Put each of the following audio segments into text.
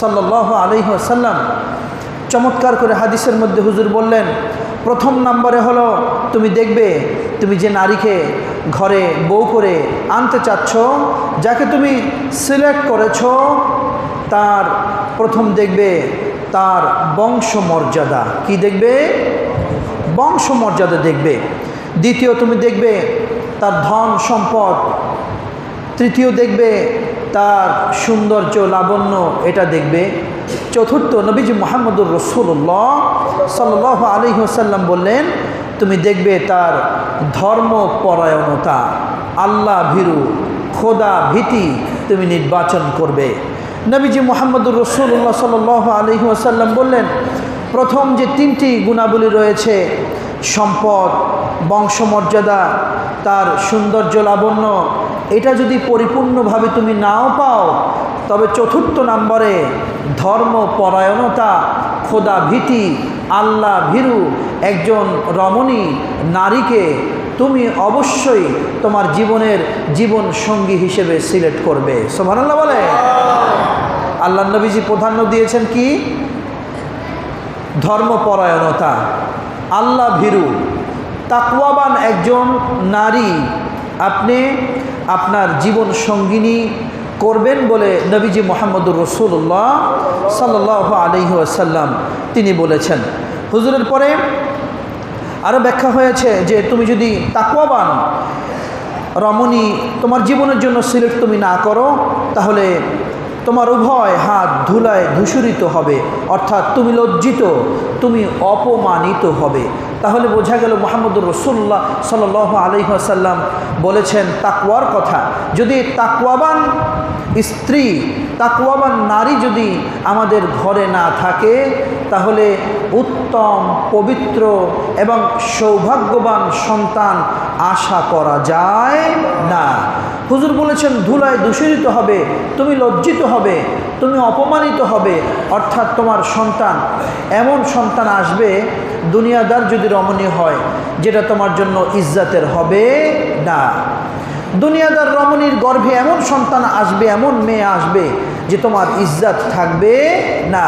সাল্লাহ আলহিহাসাল্লাম চমৎকার করে হাদিসের মধ্যে হুজুর বললেন, প্রথম নম্বরে হলো, তুমি দেখবে, তুমি যে নারীকে ঘরে বউ করে আনতে চাচ্ছ, যাকে তুমি সিলেক্ট করেছ, তার প্রথম দেখবে তার বংশমর্যাদা। কি দেখবে? বংশমর্যাদা দেখবে। দ্বিতীয়, তুমি দেখবে তার ধন সম্পদ। তৃতীয়, দেখবে তার সৌন্দর্য লাবণ্য এটা দেখবে। চতুর্থ নবীজি মোহাম্মদুর রসুল্লাহ সাল আলী সাল্লাম বললেন, তুমি দেখবে তার ধর্মপরায়ণতা। আল্লাহ ভীরু, খোদা ভীতি তুমি নির্বাচন করবে। নবীজি মোহাম্মদুর রসুল্লাহ সাল আলী আসাল্লাম বললেন, প্রথম যে তিনটি গুণাবলী রয়েছে, সম্পদ, বংশমর্যাদা, তার সৌন্দর্য লাবণ্য এটা যদি পরিপূর্ণভাবে তুমি নাও পাও, তবে চতুর্থ নম্বরে ধর্মপরায়ণতা খোদা ভীতি, আল্লাহ ভীরু, একজন রমণী নারীকে তুমি অবশ্যই তোমার জীবনের জীবন সঙ্গী হিসেবে সিলেক্ট করবে। সোভানাল্লাহ বলে? আল্লাহ নবীজি প্রাধান্য দিয়েছেন কি? ধর্মপরায়ণতা আল্লাহ ভীরু। তাকুয়াবান একজন নারী, আপনি আপনার জীবন সঙ্গিনী করবেন বলে নবীজি মোহাম্মদুর রসুল্লাহ সাল আলহি আসাল্লাম তিনি বলেছেন। হুজুরের পরে আরও ব্যাখ্যা হয়েছে যে তুমি যদি তাকওয়াবান, রমণী, তোমার জীবনের জন্য সিলেক্ট তুমি না করো, তাহলে তোমার উভয় হাত ধুলায় ধূসরিত হবে, অর্থাৎ তুমি লজ্জিত, তুমি অপমানিত হবে। তাহলে বোঝা গেল মোহাম্মদুর রসুল্লাহ সাল আলহিহাসাল্লাম বলেছেন তাকুয়ার কথা। যদি তাকুয়াবান স্ত্রী তাকুয়াবান নারী যদি আমাদের ঘরে না থাকে, তাহলে উত্তম, পবিত্র এবং সৌভাগ্যবান সন্তান আশা করা যায় না। হুজুর বলেছেন, ধুলায় দূষিত হবে, তুমি লজ্জিত হবে, তুমি অপমানিত হবে, অর্থাৎ তোমার সন্তান, এমন সন্তান আসবে, দুনিয়াদার যদি রমণী হয়, যেটা তোমার জন্য ইজ্জাতের হবে না। দুনিয়াদার রমণীর গর্ভে এমন সন্তান আসবে, এমন মেয়ে আসবে, যে তোমার ইজ্জাত থাকবে না।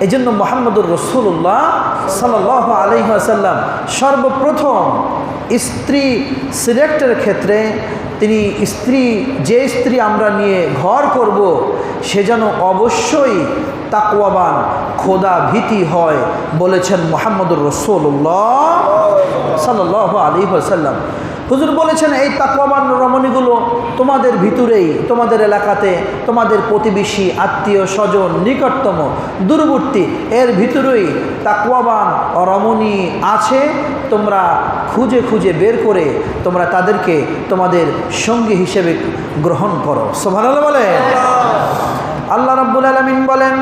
এজন্য মোহাম্মদুর রসুল্লাহ সাল আলহাসাল্লাম সর্বপ্রথম স্ত্রী সিলেক্টের ক্ষেত্রে তিনি স্ত্রী, যে স্ত্রী আমরা নিয়ে ঘর করব, সে যেন অবশ্যই তাকওয়াবান খোদা ভীতি হয় বলেছেন মোহাম্মদুর রসুল্লাহ সাল্লাহ আলী সাল্লাম হুজুর বলেছেন এই তাকওয়াবান রমণীগুলো তোমাদের ভিতরেই তোমাদের এলাকাতে তোমাদের প্রতিবেশী আত্মীয় স্বজন নিকটতম দূরবর্তী এর ভিতরেই তাকওয়াবান রমণী আছে। তোমরা খুঁজে খুঁজে বের করে তোমরা তাদেরকে তোমাদের সঙ্গী হিসেবে গ্রহণ করো। সোভান বলে আল্লাহ রাব্বুল আলমিন বলেন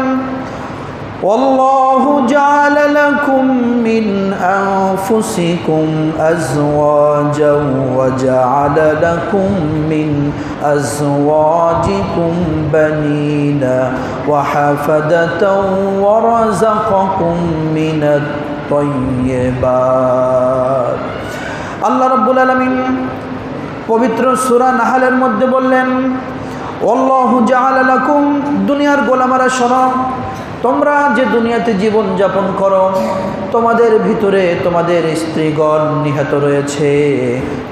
والله جعل لكم من أنفسكم أزواجا وجعل لكم من أزواجكم بنين وحفدة ورزقكم من الطيبات আল্লাহ রব্বুল আলমিন পবিত্র সুরা নাহালের মধ্যে বললেন অল্লাহ জাহালাকুম দুনিয়ার গোলামারা শোনো তোমরা যে দুনিয়াতে জীবন যাপন করো, তোমাদের ভিতরে তোমাদের স্ত্রীগণ নিহত রয়েছে।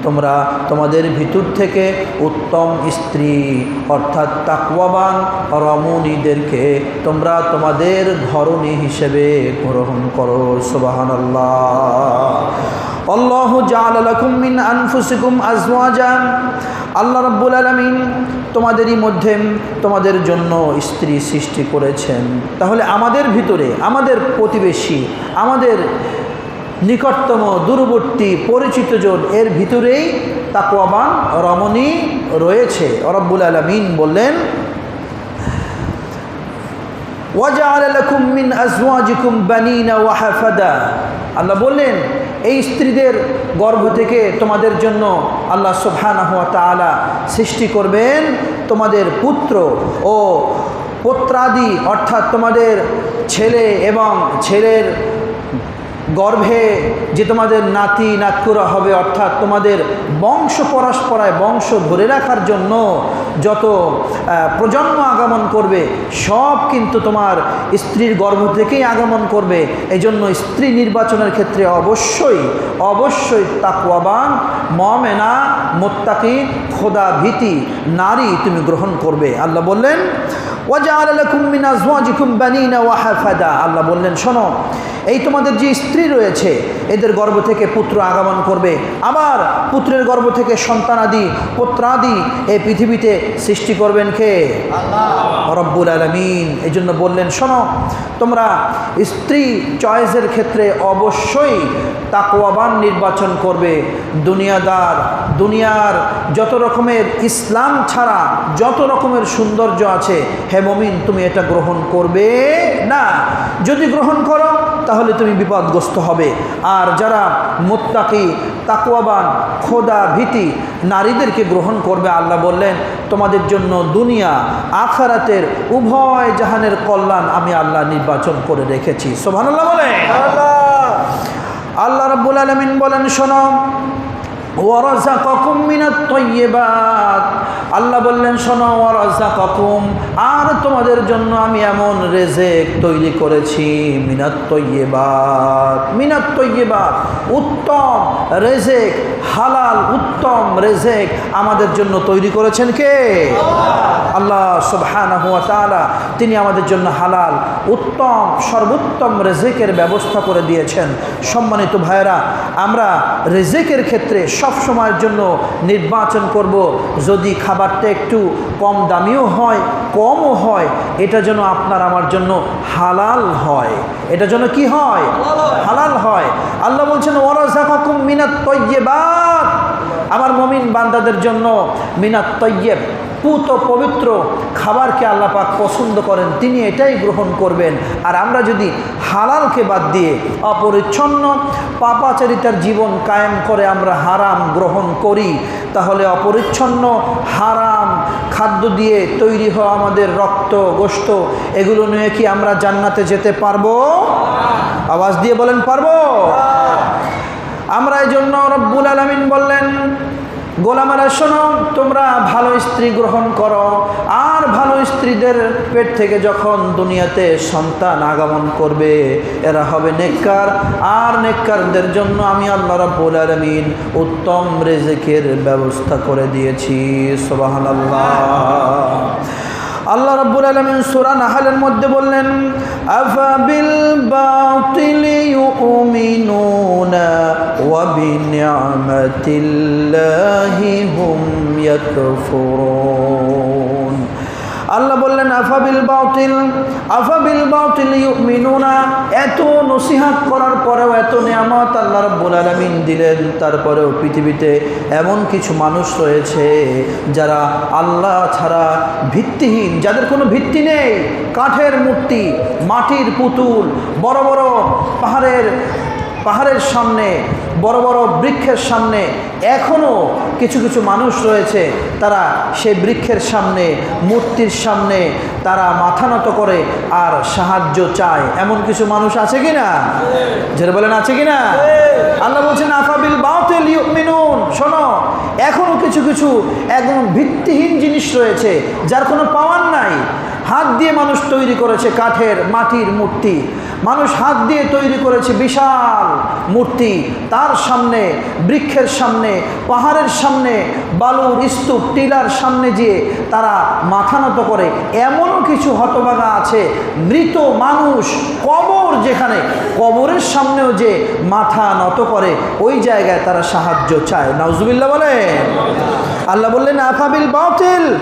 তোমরা তোমাদের ভিতর থেকে উত্তম স্ত্রী, অর্থাৎ তাকওয়াবান রমণীদেরকে তোমরা তোমাদের ঘরণী হিসেবে গ্রহণ করো। সুবাহান আল্লাহ আল্লাহ জালাকুম মিন আনফুসিকুম আজওয়াজান আল্লাহ রাব্বুল আলামিন তোমাদেরই মধ্যে তোমাদের জন্য স্ত্রী সৃষ্টি করেছেন। তাহলে আমাদের ভিতরে, আমাদের প্রতিবেশী, আমাদের নিকটতম, দূরবর্তী, পরিচিত জন, এর ভিতরেই তাকওয়াবান, রমণী রয়েছে। রব্বুল আলমিন বললেন ওয়াজা লাকুম মিন আজওয়াজিকুম বানিনা ওয়া হাফাদা। আল্লাহ বললেন, এই স্ত্রীদের গর্ভ থেকে তোমাদের জন্য আল্লাহ সুবহানাহু ওয়া তাআলা সৃষ্টি করবেন তোমাদের পুত্র ও পুত্রাদি, অর্থাৎ তোমাদের ছেলে এবং ছেলের গর্ভে যে তোমাদের নাতি, নাতকুরা হবে, অর্থাৎ তোমাদের বংশ পরস্পরায় বংশ ধরে রাখার জন্য যত প্রজন্ম আগমন করবে, সব কিন্তু তোমার স্ত্রীর গর্ভ থেকেই আগমন করবে। এই জন্য স্ত্রী নির্বাচনের ক্ষেত্রে অবশ্যই অবশ্যই তাকুয়াবান মমেনা, মোত্তাকি, খোদা ভীতি, নারী তুমি গ্রহণ করবে। আল্লাহ বললেন আল্লাহ বললেন, শোনো, এই তোমাদের যে স্ত্রী রয়েছে এদের গর্ভ থেকে পুত্র আগমন করবে। আবার পুত্রের গর্ভ থেকে সন্তানাদি পুত্রাদি এই পৃথিবীতে সৃষ্টি করবেন কে? রব্বুল আলমিন। এই জন্য বললেন শোনো তোমরা স্ত্রী চয়েসের ক্ষেত্রে অবশ্যই তাকওয়াবান নির্বাচন করবে। দুনিয়াদার দুনিয়ার যত রকমের ইসলাম ছাড়া যত রকমের সৌন্দর্য আছে হে মমিন তুমি এটা গ্রহণ করবে না। যদি গ্রহণ করো তাহলে তুমি বিপদগ্রস্ত হবে। আর যারা মোত্তাকি তাকুয়াবান খোদা ভীতি নারীদেরকে গ্রহণ করবে আল্লাহ বললেন তোমাদের জন্য দুনিয়া আখারাতের উভয় জাহানের কল্যাণ আমি আল্লাহ নির্বাচন করে রেখেছি। সোভানাল্লাহ বলে আল্লাহ রব্বুল আলমিন বলেন মিনাত আল্লাহ বললেন, শোনো, ওয়ারাযাকাকুম, আর তোমাদের জন্য আমি এমন রেজেক তৈরি করেছি, মিনাত তাইয়্যিবাত। মিনাত উত্তম রেজেক হালাল, উত্তম রেজেক আমাদের জন্য তৈরি করেছেন কে? আল্লাহ তাআলা তিনি আমাদের জন্য হালাল, উত্তম, সর্বোত্তম রেজেকের ব্যবস্থা করে দিয়েছেন। সম্মানিত ভাইয়েরা, আমরা রেজেকের ক্ষেত্রে সব সময়ের জন্য নির্বাচন করব। যদি খাবারটা একটু কম দামিও হয়, কমও হয়, এটা যেন আপনার আমার জন্য হালাল হয়। এটা যেন কি হয়? হালাল হয়। আল্লাহ বলছেন ওরাজাকুম মিনাত তৈয়বাত। আমার মমিন বান্দাদের জন্য মিনাত তৈয়ব, পুত পবিত্র খাবারকে আল্লাহ পাক পছন্দ করেন, তিনি এটাই গ্রহণ করবেন। আর আমরা যদি হালালকে বাদ দিয়ে অপরিচ্ছন্ন পাপাচারিতার জীবন কায়েম করে আমরা হারাম গ্রহণ করি, তাহলে অপরিচ্ছন্ন হারাম খাদ্য দিয়ে তৈরি হওয়া আমাদের রক্ত গোস্ত এগুলো নিয়ে কি আমরা জান্নাতে যেতে পারব? আওয়াজ দিয়ে বলেন পারব? আমরা এই জন্য রব্বুল আলমিন বললেন, গোলামারা, শোনো, তোমরা ভালো স্ত্রী গ্রহণ করো, আর ভালো স্ত্রীদের পেট থেকে যখন দুনিয়াতে সন্তান আগমন করবে, এরা হবে নেককার, আর নেককারদের জন্য আমি আল্লাহ রাব্বুল আলামিন উত্তম রেজেকের ব্যবস্থা করে দিয়েছি, সুবহানাল্লাহ। আল্লাহ রব্বুল আলমিন সূরা নাহলের মধ্যে বললেন আফাবিল বাতিলি ইউমিনুনা ওয়া বিনি'মাতিল্লাহি হুম আল্লাহ আফাবিল বাউতিল আফাবিল বাউতিল ইউমিনুনা, এত নসিহাত করার পরেও এত নিয়ামত আল্লাহ রাব্বুল আলামিন দিলেন। তারপরেও পৃথিবীতে এমন কিছু মানুষ রয়েছে যারা আল্লাহ ছাড়া ভিত্তিহীন, যাদের কোনো ভিত্তি নেই। কাঠের মূর্তি, মাটির পুতুল, বড় বড় পাহাড়ের পাহাড়ের সামনে, বড় বড় বৃক্ষের সামনে এখনও কিছু কিছু মানুষ রয়েছে, তারা সেই বৃক্ষের সামনে, মূর্তির সামনে, তারা মাথা নত করে আর সাহায্য চায়। এমন কিছু মানুষ আছে কি না যেটা বলেন, আছে কি না আল্লাহ বলছেন, আফাবিল বাউতেল ইউমিনুন। শোনো এখনও কিছু কিছু একদম ভিত্তিহীন জিনিস রয়েছে, যার কোনো পাওয়ার নাই। হাত দিয়ে মানুষ তৈরি করেছে কাঠের, মাটির মূর্তি। মানুষ হাত দিয়ে তৈরি করেছে বিশাল মূর্তি। তার সামনে, বৃক্ষের সামনে, পাহাড়ের সামনে, বালুর স্তূপ, টিলার সামনে যেয়ে তারা মাথা নত করে। এমনও কিছু হতভাগা আছে, মৃত মানুষ কবর যেখানে, কবরের সামনেও যে মাথা নত করে, ওই জায়গায় তারা সাহায্য চায়। নাউজুবিল্লাহ বলে আল্লাহ বললেন আফাবিল বাতিল?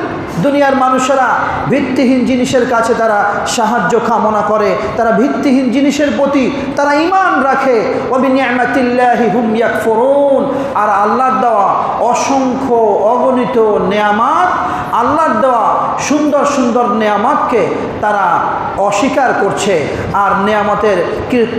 দুনিয়ার মানুষেরা ভিত্তিহীন জিনিসের কাছে তারা সাহায্য কামনা করে, তারা ভিত্তিহীন জিনিসের প্রতি তারা ইমান রাখে। অবিনিয়ামাতিল্লাহি হুম ইয়াকফুরুন। আর আল্লাহর দেওয়া অসংখ্য অগণিত নেয়ামাত, আল্লাহর দেওয়া সুন্দর সুন্দর নেয়ামাতকে তারা অস্বীকার করছে। আর নেয়ামতের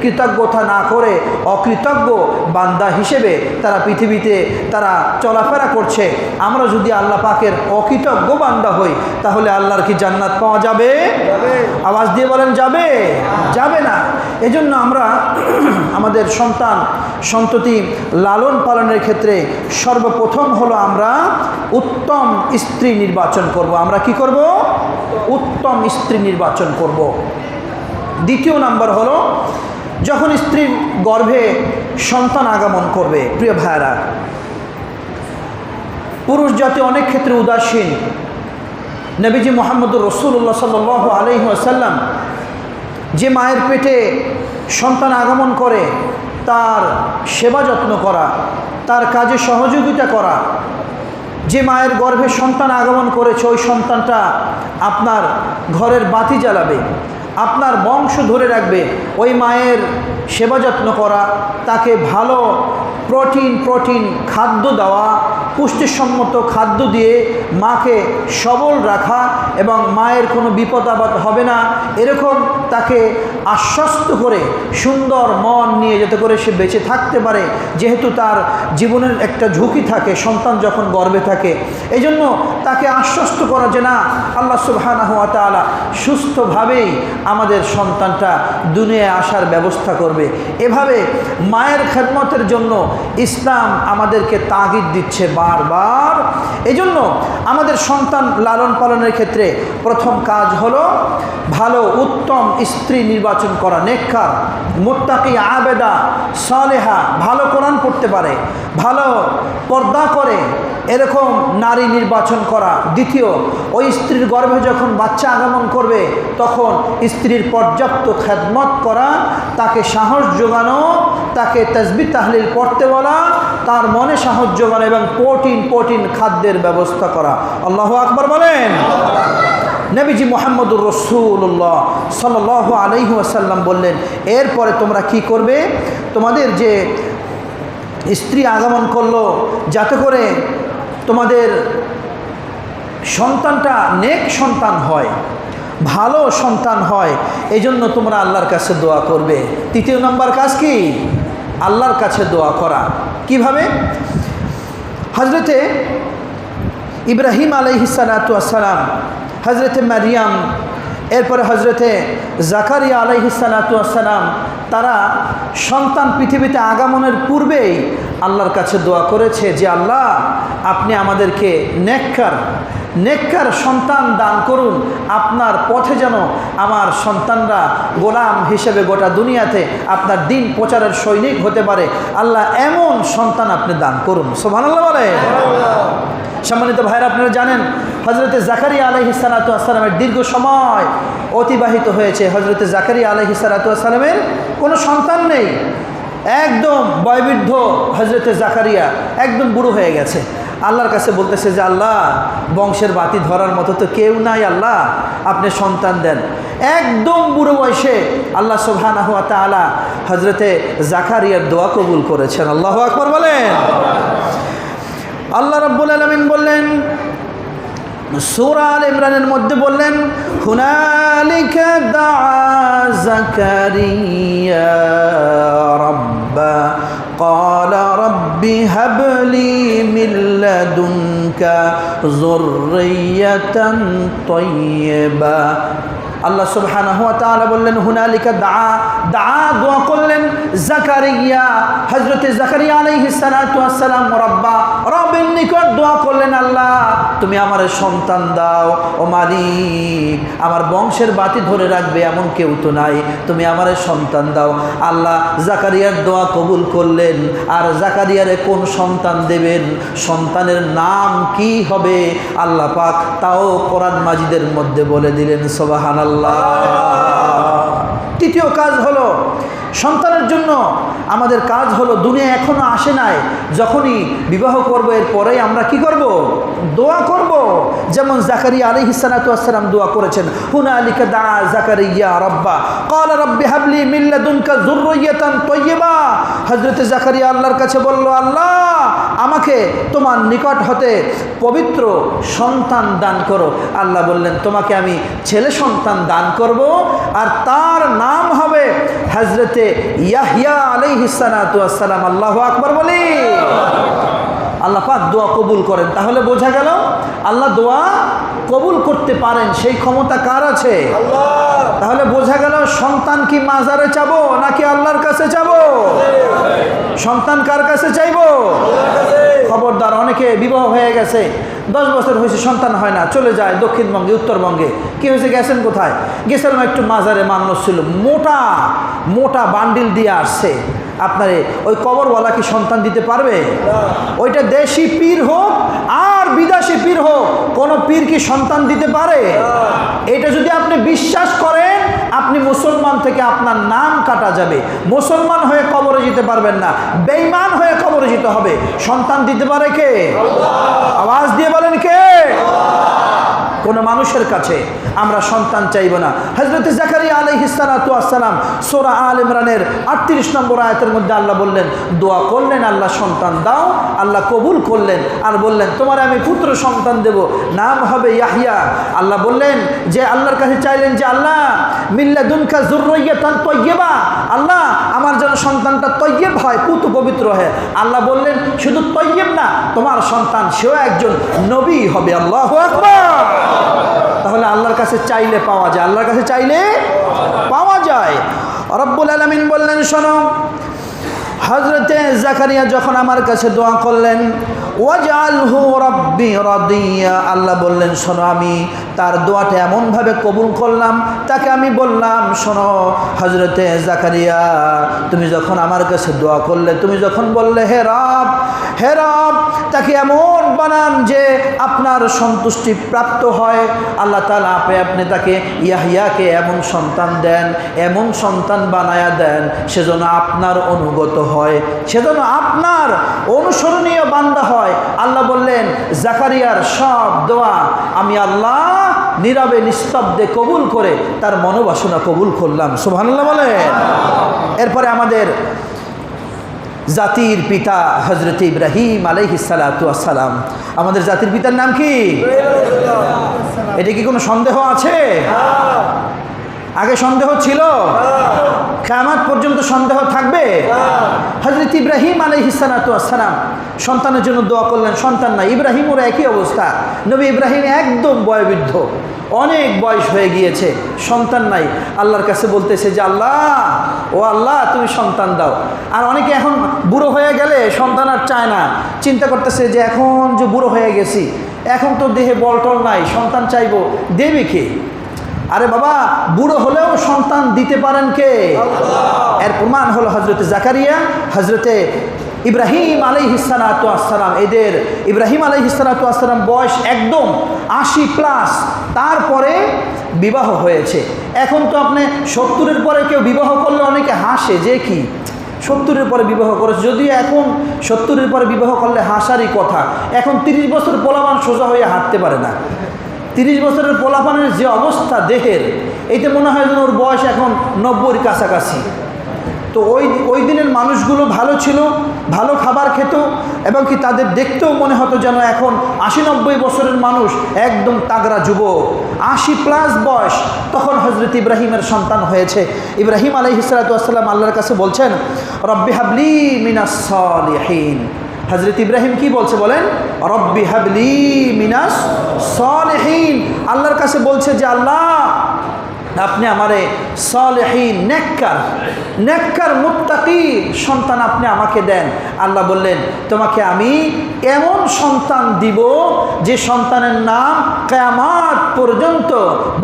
কৃতজ্ঞতা না করে অকৃতজ্ঞ বান্দা হিসেবে তারা পৃথিবীতে তারা চলাফেরা করছে। আমরা যদি আল্লাহ পাকের অকৃতজ্ঞ বান্দা হই তাহলে আল্লাহর কি জান্নাত পাওয়া যাবে? আওয়াজ দিয়ে বলেন যাবে। যাবে না। এজন্য আমরা আমাদের সন্তান সন্ততি লালন পালনের ক্ষেত্রে সর্বপ্রথম হলো আমরা উত্তম স্ত্রী নির্বাচন করব। আমরা কি করব? উত্তম স্ত্রী নির্বাচন করব। দ্বিতীয় নাম্বার হলো যখন স্ত্রীর গর্ভে সন্তান আগমন করবে প্রিয় ভাইয়েরা পুরুষ জাতি অনেক ক্ষেত্রে উদাসীন নবীজি মোহাম্মদুর রসুল্লাহ সাল আলহি আসাল্লাম যে মায়ের পেটে সন্তান আগমন করে, তার সেবা যত্ন করা, তার কাজে সহযোগিতা করা, যে মায়ের গর্ভে সন্তান আগমন করেছে, ওই সন্তানটা আপনার ঘরের বাতি জ্বালাবে, আপনার বংশ ধরে রাখবে, ওই মায়ের সেবা যত্ন করা, তাকে ভালো প্রোটিন প্রোটিন খাদ্য দেওয়া পুষ্টিসম্মত খাদ্য দিয়ে মাকে সবল রাখা এবং মায়ের কোনো বিপদ আপদ হবে না, এরকম তাকে আশ্বস্ত করে সুন্দর মন নিয়ে যাতে করে সে বেঁচে থাকতে পারে, যেহেতু তার জীবনের একটা ঝুঁকি থাকে, সন্তান যখন গর্বে থাকে। এই জন্য তাকে আশ্বস্ত করা যে না, আল্লাহ তালা সুস্থভাবেই আমাদের সন্তানটা দুনিয়ায় আসার ব্যবস্থা করবে। এভাবে মায়ের খেদমতের জন্য ইসলাম আমাদেরকে তাগিদ দিচ্ছে বারবার। এজন্য আমাদের সন্তান লালন পালনের ক্ষেত্রে প্রথম কাজ হলো ভালো, উত্তম স্ত্রী নির্বাচন করা, নেককার, মোত্তাকি, আবেদা, সালেহা, ভালো কোরআন পড়তে পারে, ভালো পর্দা করে, এরকম নারী নির্বাচন করা। দ্বিতীয়, ওই স্ত্রীর গর্ভে যখন বাচ্চা আগমন করবে, তখন স্ত্রীর পর্যাপ্ত খেদমত করা, তাকে সাহস যোগানো তাকে তসবি তাহলিল পড়তে বলা, তার মনে সাহস যোগানো এবং প্রোটিন প্রোটিন খাদ্যের ব্যবস্থা করা। আল্লাহ আকবর বলেন। নবীজি মোহাম্মদুর রসুল্লাহ সাল আলহি আসাল্লাম বললেন, এরপরে তোমরা কি করবে? তোমাদের যে স্ত্রী আগমন করল, যাতে করে তোমাদের সন্তানটা নেক সন্তান হয়, ভালো সন্তান হয় এই জন্য তোমরা আল্লাহর কাছে দোয়া করবে। তৃতীয় নম্বর কাজ কি? আল্লাহর কাছে দোয়া করা। কীভাবে? হজরতে ইব্রাহিম আলাইহিসালাতাম হজরতে মারিয়াম, এরপরে হজরতে জাকারিয়া আলাইহিসালাতাম তারা সন্তান পৃথিবীতে আগমনের পূর্বেই আল্লাহর কাছে দোয়া করেছে যে, আল্লাহ, আপনি আমাদেরকে নেককার নেককার সন্তান দান করুন। আপনার পথে যেন আমার সন্তানরা গোলাম হিসেবে গোটা দুনিয়াতে আপনার দিন প্রচারের সৈনিক হতে পারে। আল্লাহ এমন সন্তান আপনি দান করুন। সোভান আল্লাহ বলে। সম্মানিত ভাইরা আপনারা জানেন হজরতে জাকারিয়া আলহি আসসালামের দীর্ঘ সময় অতিবাহিত হয়েছে। হজরতে জাকারিয়া আলহি আসসালামের কোনো সন্তান নেই। একদম বয়বৃদ্ধ হজরতে জাকারিয়া, একদম বুড়ো হয়ে গেছে। আল্লাহর কাছে বলতেছে যে আল্লাহ বংশের বাতি ধরার মতো তো কেউ নাই আল্লাহ আপনি সন্তান দেন একদম বুড়ো বয়সে আল্লাহ সোহানা হুয়া তালা হজরতে জাকারিয়ার দোয়া কবুল করেছেন আল্লাহ আকবর বলেন আল্লাহ রব্বুল আলমিন বললেন সুরা আল ইমরানের মধ্যে বললেন হুনালিকা দা জাকারিয়া রব্বা قال رب هب لي মিনকা জোরাইয়াতান তৈয়বা আল্লাহ সুবহানাহু ওয়া তাআলা বললেন, হুনালিকা দা দা দোয়া করলেন জাকারিয়া, হযরতে জাকারিয়া আলাইহিস সালাতু ওয়াস সালাম রাব্বা রবের নিকট দোয়া করলেন আল্লাহ তুমি আমার সন্তান দাও। ও মালিক আমার বংশের বাতি ধরে রাখবে এমন কেউ তো নাই। তুমি আমার সন্তান দাও। আল্লাহ জাকারিয়ার দোয়া কবুল করলেন। আর জাকারিয়ারে কোন সন্তান দেবেন? সন্তানের নাম কি হবে? আল্লাহ পাক তাও কোরআন মাজিদের মধ্যে বলে দিলেন সোবাহান আল্লাহ। তৃতীয় কাজ হলো সন্তানের জন্য আমাদের কাজ হলো দুনিয়া এখনও আসে নাই। যখনই বিবাহ করব, এর পরেই আমরা কি করব? দোয়া করব। যেমন জাকারিয়া আলী হিসালাতাম দোয়া করেছেন হুনা আলীকে দা জাকারিয়া রব্বা। কল রব্বি হাবলি মিল্লাদুনকা জুররইয়াতান তৈয়বা হজরত জাকারিয়া আল্লাহর কাছে বলল, আল্লাহ, আমাকে তোমার নিকট হতে পবিত্র সন্তান দান করো। আল্লাহ বললেন, তোমাকে আমি ছেলে সন্তান দান করব, আর তার নাম হবে হজরতে ইয়াহিয়া আলাইহিসালাম আল্লাহ আকবর বলি। আল্লাহ পাক দোয়া কবুল করেন। তাহলে বোঝা গেল আল্লাহ দোয়া কবুল করতে পারেন। সেই ক্ষমতা কার আছে? তাহলে বোঝা গেল সন্তান কি মাজারে চাবো নাকি আল্লাহর কাছে চাবো? সন্তান কার কাছে চাইব? খবরদার অনেকে বিবাহ হয়ে গেছে। দশ বছর হয়েছে সন্তান হয় না চলে যায় দক্ষিণবঙ্গে উত্তরবঙ্গে। কি হয়েছে গেছেন কোথায়? গেছিলাম একটু মাজারে মানুষ ছিল। মোটা মোটা বান্ডিল দিয়ে আসছে। আপনারে ওই কবরওয়ালা কি সন্তান দিতে পারবে? ওইটা দেশি পীর হোক আর বিদেশি পীর হোক কোনো পীর কি সন্তান দিতে পারে? এটা যদি আপনি বিশ্বাস করেন আপনি মুসলমান থেকে আপনার নাম কাটা যাবে। মুসলমান হয়ে কবরে যেতে পারবেন না। বেইমান হয়ে কবরে যেতে হবে। সন্তান দিতে পারে কে? আওয়াজ দিয়ে বলেন কে? কোনো মানুষের কাছে আমরা সন্তান চাইব না। হজরত জাকারিয়া আলহিসালাতু আসসালাম সোরা আল ইমরানের আটত্রিশ নম্বর আয়তের মধ্যে আল্লাহ বললেন, দোয়া করলেন, আল্লাহ সন্তান দাও, আল্লাহ কবুল করলেন। আর বললেন, তোমার আমি পুত্র সন্তান দেব, নাম হবে ইয়াহিয়া আল্লাহ বললেন, যে আল্লাহর কাছে চাইলেন যে, আল্লাহ মিল্লা দুনকা জুর্রইয়াতান তৈয়বা আল্লাহ, আমার যেন সন্তানটা তৈয়ব হয়, পুত পবিত্র হয়। আল্লাহ বললেন, শুধু তৈয়ব না, তোমার সন্তান, সেও একজন নবী হবে। আল্লাহ আকবার। তাহলে আল্লাহর কাছে চাইলে পাওয়া যায়। আল্লাহর কাছে চাইলে পাওয়া যায়। রব্বুল আলমিন বললেন, শোনো হজরতে জাকারিয়া যখন আমার কাছে দোয়া করলেন ওয়াজালহু রব্বি রদিয়া, আল্লাহ বললেন, শোনো, আমি তার দোয়াটা এমনভাবে কবুল করলাম, তাকে আমি বললাম, শোনো হজরতে জাকারিয়া, তুমি যখন আমার কাছে দোয়া করলে, তুমি যখন বললে, হে রব হে রব, তাকে এমন বানান যে আপনার সন্তুষ্টি প্রাপ্ত হয়। আল্লাহ তালা আপে আপনি তাকে ইয়াহিয়াকে এমন সন্তান দেন, এমন সন্তান বানায়া দেন, সেজন্য আপনার অনুগত হয়, সেজন্য আপনার অনুসরণীয় বান্দা হয়। আল্লাহ বললেন, জাকারিয়ার সব দোয়া আমি আল্লাহ নীরবে নিস্তব্ধে কবুল করে তার মনোবাসনা কবুল করলাম। সুবহানাল্লাহ বলেন। এরপরে আমাদের জাতির পিতা হজরত ইব্রাহিম আলাইহিসালাম আমাদের জাতির পিতার নাম কি? এটা কি কোনো সন্দেহ আছে? আগে সন্দেহ ছিল? কেমন পর্যন্ত সন্দেহ থাকবে? হজরত ইব্রাহিম আলাইহিসালাম সন্তানের জন্য দোয়া করলেন সন্তান না ইব্রাহিম ওর একই অবস্থা। নবী ইব্রাহিম একদম বয়বৃদ্ধ অনেক বয়স হয়ে গিয়েছে সন্তান নাই। আল্লাহর কাছে বলতেছে যে আল্লাহ ও আল্লাহ তুমি সন্তান দাও। আর অনেকে এখন বুড়ো হয়ে গেলে সন্তান আর চায় না। চিন্তা করতেছে যে এখন যে বুড়ো হয়ে গেছি এখন তো দেহে বলটল নাই সন্তান চাইব দেবে কে? আরে বাবা বুড়ো হলেও সন্তান দিতে পারেন কে? এর প্রমাণ হলো হজরতে জাকারিয়া হজরতে ইব্রাহিম আলাই আসসালাম এদের ইব্রাহিম আলাই আসসালাম বয়স একদম আশি প্লাস। তারপরে বিবাহ হয়েছে। এখন তো আপনি সত্তরের পরে কেউ বিবাহ করলে অনেকে হাসে যে কি? সত্তরের পরে বিবাহ করেছে। যদিও এখন সত্তরের পরে বিবাহ করলে হাসারই কথা। এখন তিরিশ বছর পোলামান সোজা হয়ে হাঁটতে পারে না। তিরিশ বছরের পোলাপানের যে অবস্থা দেহের এইটা মনে হয় যেন ওর বয়স এখন নব্বইয়ের কাছাকাছি। তো ওই ওই দিনের মানুষগুলো ভালো ছিল, ভালো খাবার খেত এবং কি তাদের দেখতেও মনে হতো যেন এখন আশি নব্বই বছরের মানুষ একদম তাগড়া যুবক। আশি প্লাস বয়স, তখন হজরত ইব্রাহিমের সন্তান হয়েছে। ইব্রাহিম আলহ হিসালাতাম আল্লাহর কাছে বলছেন, রব্বি হাবলি মিনাসলিহীন হজরত ইব্রাহিম কি বলছে বলেন? রব্বি হাবলি মিনাস সলেহীন। আল্লাহর কাছে বলছে যে আল্লাহ আপনি আমারে সলহীন, নেককার নেককার মুত্তাকি সন্তান আপনি আমাকে দেন। আল্লাহ বললেন, তোমাকে আমি এমন সন্তান দিব যে সন্তানের নাম কেয়ামাত পর্যন্ত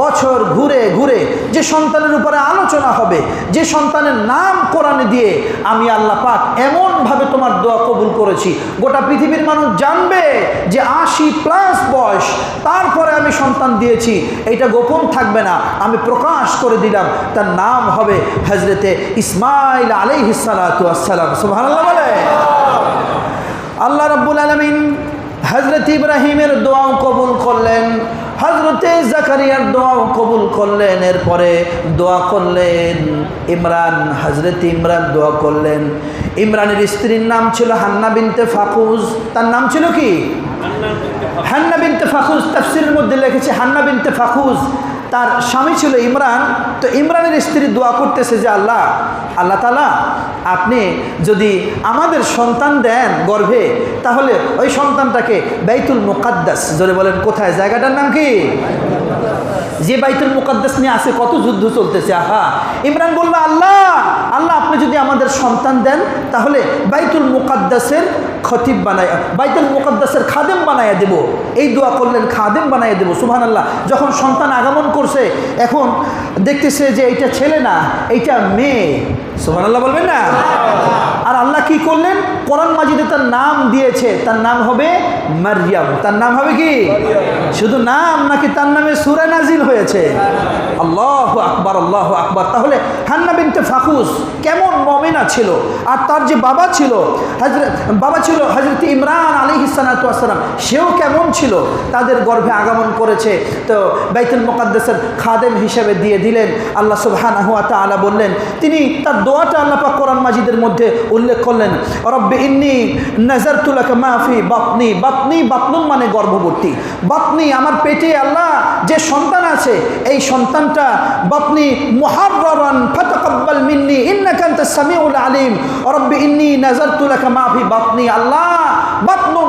বছর ঘুরে ঘুরে, যে সন্তানের উপরে আলোচনা হবে, যে সন্তানের নাম কোরআনে দিয়ে আমি আল্লাহ পাক এমনভাবে তোমার দোয়া কবুল করেছি। গোটা পৃথিবীর মানুষ জানবে যে আশি প্লাস বয়স, তারপরে আমি সন্তান দিয়েছি। এটা গোপন থাকবে না। আমি প্রকাশ করে দিলাম। তার নাম হবে হজরতে ইসমাইল আলাইহিসালাম সুবহানাল্লাহ বলে। আল্লাহ রব্বুল আলমিন হজরত ইব্রাহিমের দোয়াও কবুল করলেন হজরতে জাকারিয়ার দোয়াও কবুল করলেন, এরপরে দোয়া করলেন ইমরান হজরত ইমরান দোয়া করলেন। ইমরানের স্ত্রীর নাম ছিল হান্না বিনতে ফাকুজ তার নাম ছিল কি? হান্না বিনতে ফাকুজ তাফসিরের মধ্যে লিখেছে হান্না বিনতে ফাকুজ তার স্বামী ছিল ইমরান, তো ইমরানের স্ত্রী দোয়া করতেছে যে আল্লাহ আল্লাহ তালা আপনি যদি আমাদের সন্তান দেন গর্ভে, তাহলে ওই সন্তানটাকে বেতুল মোকাদ্দাস, জোরে বলেন কোথায়? জায়গাটার নাম কি? যে বাইতুল মুকাদ্দাস নিয়ে আসে কত যুদ্ধ চলতেছে, আহা। ইমরান বলল, আল্লাহ আল্লাহ, আপনি যদি আমাদের সন্তান দেন, তাহলে বাইতুল মুকাদ্দাসের খতিব বানায় বাইতুল মুকাদ্দাসের খাদেম বানায় দেব। এই দোয়া করলেন, খাদেম বানায় দেব সুবহান আল্লাহ যখন সন্তান আগমন করছে, এখন দেখতেছে যে এইটা ছেলে না, এইটা মেয়ে। সুবহান আল্লাহ বলবেন না? আল্লাহ কি করলেন? কোরআন মাজিদে তার নাম দিয়েছে। তার নাম হবে মারিয়াম। তার নাম হবে কি? শুধু নাম নাকি তার নামে সুরা নাজিল হয়েছে? আল্লাহ আকবার আল্লাহ আকবার। তাহলে হান্না বিনতে ফাকুস কেমন মমিনা ছিল? আর তার যে বাবা ছিল হাজরত বাবা ছিল হজরত ইমরান আলী হিসানাতাম সেও কেমন ছিল? তাদের গর্ভে আগমন করেছে। তো বাইতুল মোকাদ্দেসের খাদেম হিসেবে দিয়ে দিলেন। আল্লাহ সুবহান হুয়া তালা বললেন, তিনি তার দোয়াটা আল্লাহ পাক কোরআন মাজিদের মধ্যে উল্লেখ করলেন, রব্বে ইন্নি নজর তুলাকে মাফি বাতনি। বাতনি, বাতনুন মানে গর্ভবতী। বাতনি আমার পেটে আল্লাহ যে সন্তান আছে, এই সন্তানটা বাতনি মুহাররান ফাতাকাব্বাল মিন্নি, ইন্নাকা আনতাস সামিউল আলিম। রব্বি ইন্নি নজর লাকা মা বাতনি। আল্লাহ আমার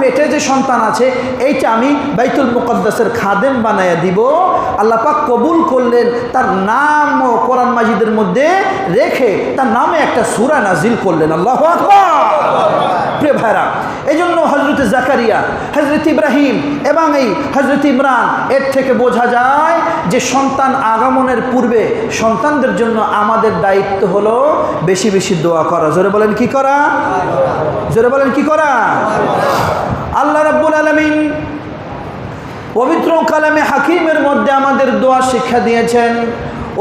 পেটে যে সন্তান আছে, এইটা আমি বাইতুল মুকদ্দাসের খাদেম বানাইয়া দিব। আল্লাহ পাক কবুল করলেন, তার নাম কোরআন মাজিদের মধ্যে রেখে তার নামে একটা সুরা নাজিল করলেন। আল্লাহ প্রিয় ভাইরা এই জন্য হজরত জাকারিয়া হজরত ইব্রাহিম এবং এই হজরত ইমরান, এর থেকে বোঝা যায় যে সন্তান আগমনের পূর্বে সন্তানদের জন্য আমাদের দায়িত্ব হলো বেশি বেশি দোয়া করা। জোরে বলেন কি করা? জোরে বলেন কি করা? আল্লাহ রাব্বুল আলমিন পবিত্র কালামে হাকিমের মধ্যে আমাদের দোয়া শিক্ষা দিয়েছেন।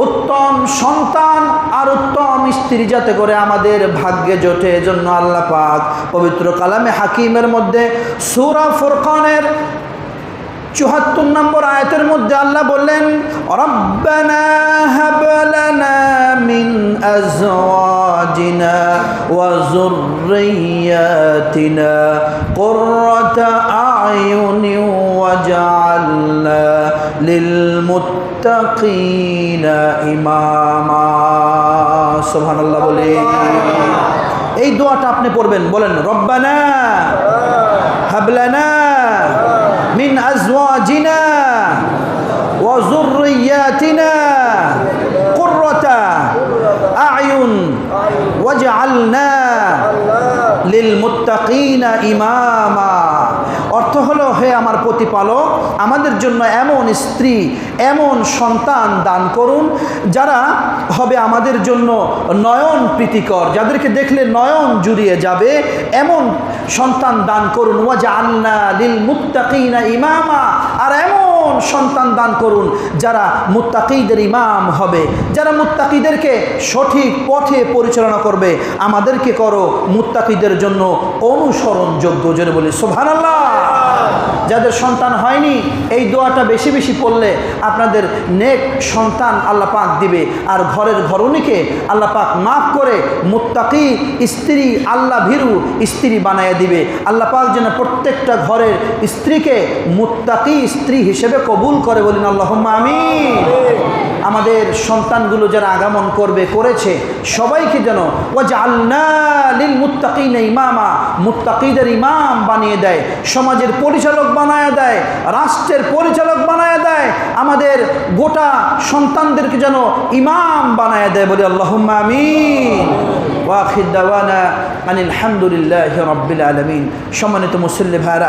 উত্তম সন্তান আর উত্তম স্ত্রী যাতে করে আমাদের ভাগ্যে জোটে, এজন্য আল্লাহ পাক পবিত্র কালামে হাকিমের মধ্যে সুরা ফুরকানের চুহাত্তর নম্বর আয়তের মধ্যে আল্লাহ বললেন, রব্বানা মুত্তাকিন ইমামা। সুবহানাল্লাহ বলে। এই দোয়াটা আপনি পড়বেন, বলেন, রব্বানা হাবলানা মিন আজওয়াজিনা ওয়া যুররিয়াতিনা কুররাতা আয়ুন ওয়াজআলনা লিল মুত্তাকিনা ইমামা। হে আমার প্রতিপালক, আমাদের জন্য এমন স্ত্রী, এমন সন্তান দান করুন, যারা হবে আমাদের জন্য নয়ন প্রীতিকর। যাদেরকে দেখলে নয়ন জুড়িয়ে যাবে, এমন সন্তান দান করুন। ওয়াজা আল্লাহ লিল মুত্তাকিনা ইমামা। আর এমন সন্তান দান করুন, যারা মুত্তাকিদের ইমাম হবে। যারা মুত্তাকিদেরকে সঠিক পথে পরিচালনা করবে, আমাদেরকে করো মুত্তাকিদের জন্য অনুসরণযোগ্য যেন বলি সোভানাল্লাহ যাদের সন্তান হয়নি, এই দোয়াটা বেশি বেশি পড়লে আপনাদের নেক সন্তান আল্লাহ পাক দিবে। আর ঘরের ঘরণীকে আল্লাহ পাক মাফ করে মুত্তাকি স্ত্রী আল্লাহ ভীরু স্ত্রী বানায় দিবে। আল্লাহ পাক যেন প্রত্যেকটা ঘরের স্ত্রীকে মুত্তাকি স্ত্রী হিসেবে কবুল করে বলিন আল্লাহ আমি আমাদের সন্তানগুলো যারা আগমন করবে, করেছে, সবাইকে যেন ও আল্লাহ মুত্তাকিন ইমামা, মুত্তাকিদের ইমাম বানিয়ে দেয়, সমাজের পরিচালক বানায় দেয়, রাষ্ট্রের পরিচালক বানায় দেয়, আমাদের গোটা সন্তানদেরকে যেন ইমাম বানায় দেয় বলি আল্লাহ আমিন। ওয়াখিদ দাওয়ানা আনিল হামদুলিল্লাহ রব্বিল আলমিন। সম্মানিত মুসল্লি ভাইরা